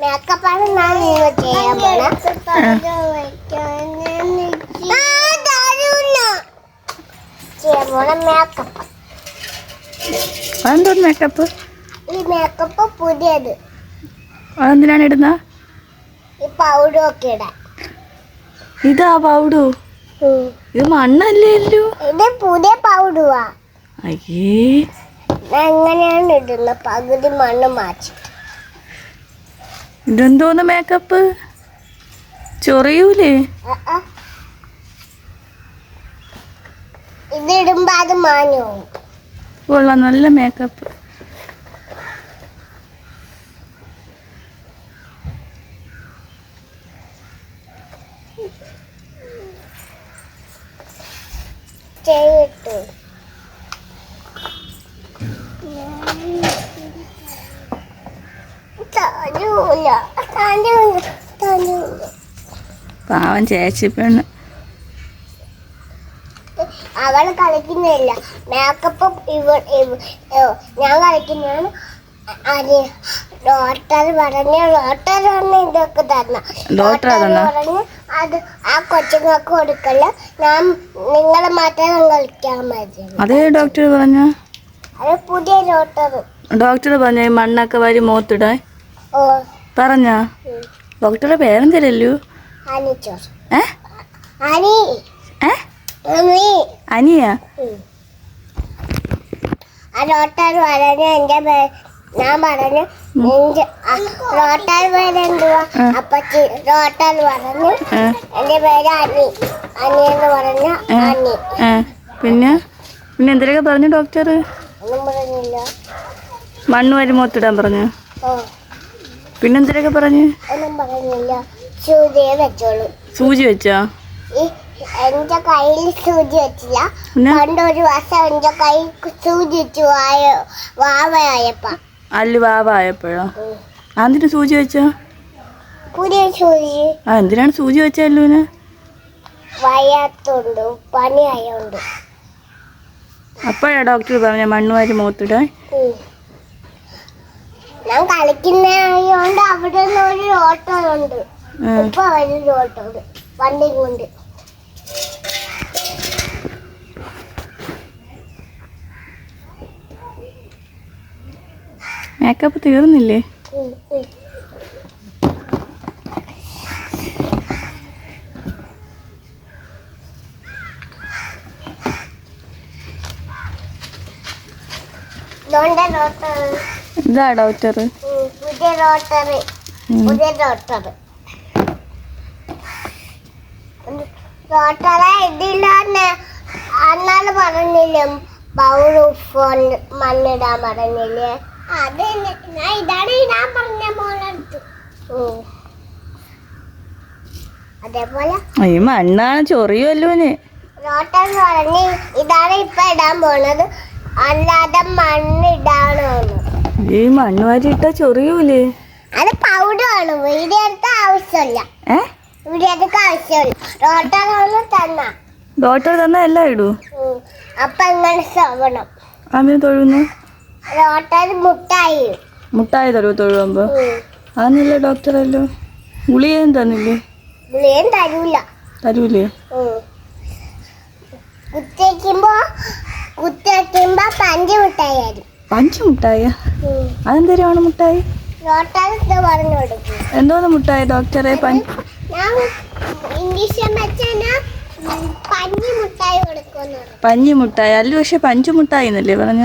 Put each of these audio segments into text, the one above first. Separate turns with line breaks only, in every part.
മേക്കപ്പാണ് ഞാൻ നിങ്ങൾ ചെയ്യാൻ പോണ. ചെയ്യാൻ പോണ മേക്കപ്പ്.
മേക്കപ്പ്?
ഈ മേക്കപ്പ് പുതിയത്.
അതെന്തിനാണ് ഇടുന്ന?
ഈ പൗഡർ ഒക്കെ ഇടാൻ.
ഇതാ പൗഡു ഇത് മണ്ണല്ലേ അല്ലോ
ഇത് പുതിയ പൗഡുവാ
അയ്യേ.
എങ്ങനെയാണ് ഇടുന്നത്. പകുതി മണ്ണ് മാറ്റി.
ഇതെന്തോന്ന് മേക്കപ്പ് ചൊറിയൂലേ?
അത് മാഞ്ഞു
കൊള്ളാം നല്ല മേക്കപ്പ്
ചെയ്തിട്ടു തരൂല തരൂല തരൂല
പാവം ചേച്ചി പെണ്ണ്.
അവൾ കളിക്കുന്നില്ല മേക്കപ്പ് ഇവ ഞാൻ കളിക്കുന്നതാണ്. അത് ഡോക്ടർ പറഞ്ഞ ഡോക്ടർ പറഞ്ഞ ഇതൊക്കെ തന്ന
ഡോക്ടർ?
പറഞ്ഞ് അത് ആ കൊച്ചുങ്ങൾക്ക് കൊടുക്കല്ല. ഞാൻ നിങ്ങൾ മാത്രം കളിക്കാൻ മതി
അതേ ഡോക്ടർ പറഞ്ഞു?
അത് പുതിയ ഡോക്ടർ
ഡോക്ടർ പറഞ്ഞു മണ്ണൊക്കെ വാരി മുഖത്തിടാൻ
ഓ
പറഞ്ഞ. ഡോക്ടറുടെ പേരെന്തരല്ലോ? ഏ? അനിയാ?
ഡോക്ടർ പറഞ്ഞ എന്റെ ഞാൻ പറഞ്ഞു പേര് എന്തുവാ? അപ്പച്ചി ഡോക്ടർ പറഞ്ഞു എന്റെ പേര് അനി. അനി എന്ന് പറഞ്ഞ അനി.
പിന്നെ? പിന്നെ എന്തിനൊക്കെ പറഞ്ഞു ഡോക്ടർ
ഒന്നും പറഞ്ഞില്ല.
മണ്ണ് വാരി പറഞ്ഞു?
ഓ
പിന്നെ എന്തിനൊക്കെ പറഞ്ഞു?
ഒന്നും പറഞ്ഞില്ല. സൂചിയെ വെച്ചോളൂ.
സൂചി വെച്ചാ?
എന്റെ കയ്യിൽ സൂചി വെച്ചില്ല. പണ്ട് ഒരു വർഷം എന്റെ കൈ സൂചി വെച്ചു വായ വാവയായപ്പ.
അല്ലു വാവായപ്പോഴോ?
ആയപ്പോഴോ
അതിന് സൂചി വെച്ചാ?
പുതിയ സൂചി.
ആ എന്തിനാണ് സൂചി വെച്ച അല്ലുവിന്?
വയ്യാത്തോണ്ട് പണിയായോണ്ട്
അപ്പോഴാ ഡോക്ടർ പറഞ്ഞ മണ്ണുമാരി മൂത്തിടാ മുഖത്തിടാൻ.
ഞാൻ കളിക്കുന്നതായോണ്ട് അവിടെ നിന്ന് ഒരു ഓട്ടോ ഉണ്ട്. ഇപ്പൊ ഒരു ഓട്ടോ. ഉണ്ട് വണ്ടി കൊണ്ട്.
മേക്കപ്പ് തീർന്നില്ലേ?
ഉം, ഉം.
ഇതാ ഡോക്ടർ
ഉം, പുതിയ ഡോക്ടർ പുതിയ ഡോക്ടർ ഡോക്ടറെ ഇതില്ലാന്ന് അന്നാൾ പറഞ്ഞില്ലേ പൗറ് ഫോൺ മണ്ണിടാൻ പറഞ്ഞില്ലേ? അത് തന്നെ. ഞാൻ ഇതാണ് ഇടാൻ പറഞ്ഞ മോളടുത്ത് അതേപോലെ
ഈ മണ്ണാണ്
ചൊറിയല്ലോന് പറഞ്ഞ് ഇതാണ് ഇപ്പൊ ഇടാൻ പോണത്. അല്ലാതെ മണ്ണിടാണോന്ന്
ഈ മണ്ണ് വാരി ഇട്ട ചൊറിയൂലേ?
അത് പൗഡറാണ് വീഡിയോ എടുത്ത ആവശ്യമില്ല.
ഏ?
ആവശ്യമില്ല. തന്ന.
ഡോക്ടർ തന്നാ എല്ലാം ഇടൂ?
അപ്പൊ എങ്ങനെ ശ്രവണം
തൊഴുന്നു?
ഡോക്ടർ മുട്ടായി.
മുട്ടായി തരുമോ തൊഴുമ്പോ. അതൊന്നുമില്ല ഡോക്ടറല്ലോ ഗുളികയും തന്നില്ലേ?
ഗുളികയും തരൂല.
തരൂലേ?
ഉം. കുത്തിവെക്കുമ്പോ കുത്തിവെക്കുമ്പോ പഞ്ച് മുട്ടായി തരും.
പഞ്ച് മുട്ടായ? അതെന്തരമാണ് മുട്ടായി? എന്തോന്ന് മുട്ടായി ഡോക്ടറെ? പഞ്ച്
പഞ്ഞി മുട്ടായി
അല്ല പക്ഷെ പഞ്ചു മുട്ടായി എന്നല്ലേ പറഞ്ഞ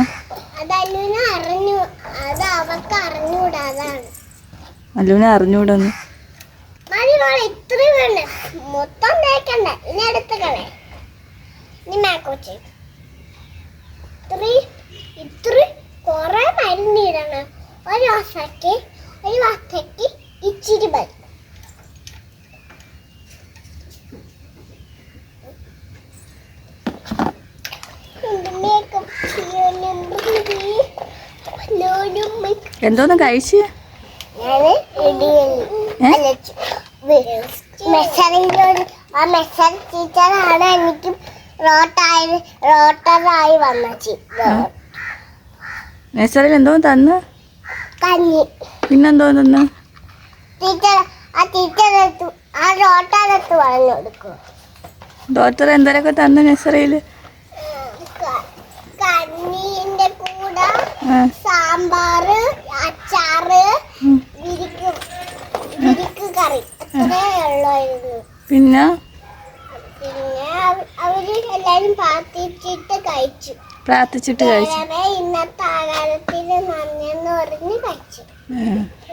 അല്ലുവിനെ അറിഞ്ഞൂടാന്ന്.
മതി മോളെ ഇത്രയും വേണ്ട. മൊത്തം തേക്കണ്ട. ഇനി അടുത്ത് കളെ. ഇനി മേക്കോച്ച് ഇത്ര മരുന്നിടണം ഒരു വർഷക്ക് ഒരു വർഷക്ക് ഇച്ചിരി ചെയ്യാനും
എന്തോന്ന് കഴിച്ച്?
ആ മെസ്സർ ടീച്ചറാണ് എനിക്ക് റോട്ടായി റോട്ടറായി വന്ന
നഴ്സറിയിൽ എന്തോ തന്ന്?
കഞ്ഞി.
പിന്നെന്തോ തന്ന്?
ടീച്ചർ ആ ആ പറഞ്ഞു കൊടുക്കും.
ഡോക്ടർ എന്തൊക്കെ തന്നു നഴ്സറിയിൽ
കഞ്ഞീന്റെ കൂടെ സാമ്പാർ അച്ചാറ് കറി.
പിന്നെ?
പിന്നെ അവർ എല്ലാരും പ്രാർത്ഥിച്ചിട്ട് കഴിച്ചു.
പ്രാർത്ഥിച്ചിട്ട് കഴിച്ചു.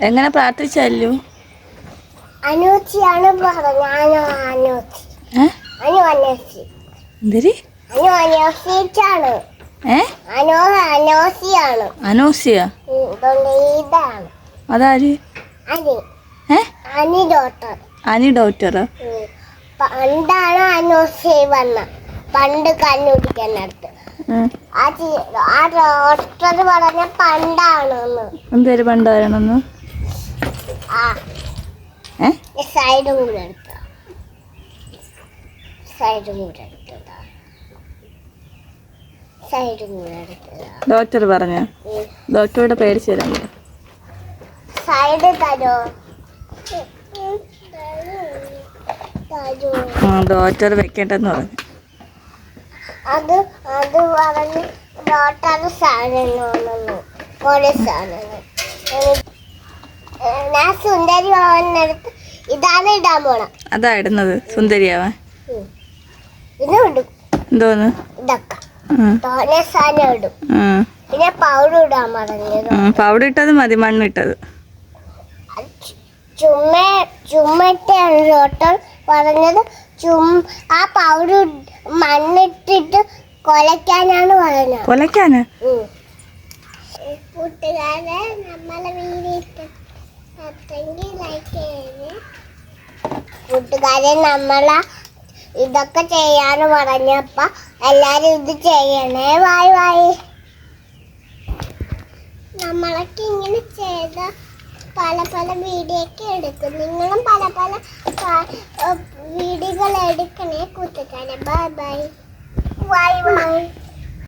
എങ്ങനെ പ്രാർത്ഥിച്ചല്ലു
അനൂച്ചിയാണ് പറഞ്ഞത്. അനു
എന്തരി? അനൂസിയ? അതാര്?
ഡോക്ടർ. പണ്ടാണ് അനൂസി വന്ന? പണ്ട് കണ്ണുപിടിക്കുന്നിടത്ത്
ആ.
പറഞ്ഞ പണ്ടാണെന്ന്.
എന്തേര് പണ്ടാരണമെന്ന്
ആ.
ഏ?
സൈഡും കൂടെ എടുത്ത. സൈഡും കൂടെ എടുത്തതാ. സൈഡും കൂടെ എടുത്തതാ.
ഡോക്ടർ പറഞ്ഞ. ഡോക്ടറോട് പേടിച്ചു തരാൻ
സൈഡ് തരോ?
ഡോക്ടർ വെക്കണ്ടെന്ന് പറഞ്ഞു.
അത് അത് പറഞ്ഞ് ഡോക്ടർ വന്നു കുറെ സാധനങ്ങൾ. ഞാൻ സുന്ദരി ഭവനെടുത്ത് ഇതാണ് ഇടാൻ പോണം.
അതാ ഇടുന്നത് സുന്ദരിയാവാൻ.
ഇത് ഇടും.
എന്തോന്ന്?
ഇതൊക്കെ.
ആ
തോനെ സാധനം ഇടും. പിന്നെ പൗഡർ ഇടാൻ പറഞ്ഞത്
പൗഡർ ഇട്ടത് മതി മണ്ണിട്ടത്
ചുമ ഡോക്ടർ പറഞ്ഞത് ചും ആ പൗഡർ മണ്ണിട്ടിട്ട് കൊലക്കാനാണ് പറഞ്ഞത്
കൊലക്കാന്.
കൂട്ടുകാരെ നമ്മളെ വീഡിയോ ഇഷ്ടപ്പെട്ടെങ്കിൽ ലൈക്ക് ചെയ്യണേ. കൂട്ടുകാരെ നമ്മളെ ഇതൊക്കെ ചെയ്യാന്ന് പറഞ്ഞപ്പോ എല്ലാരും ഇത് ചെയ്യണേ. വായി വായി നമ്മളൊക്കെ ഇങ്ങനെ ചെയ്ത പല പല വീഡിയോ ഒക്കെ എടുക്കും. നിങ്ങളും പല പല വീഡിയോകൾ എടുക്കണേ കൂട്ടുകാരെ ബൈ ബൈ ബൈ ബൈ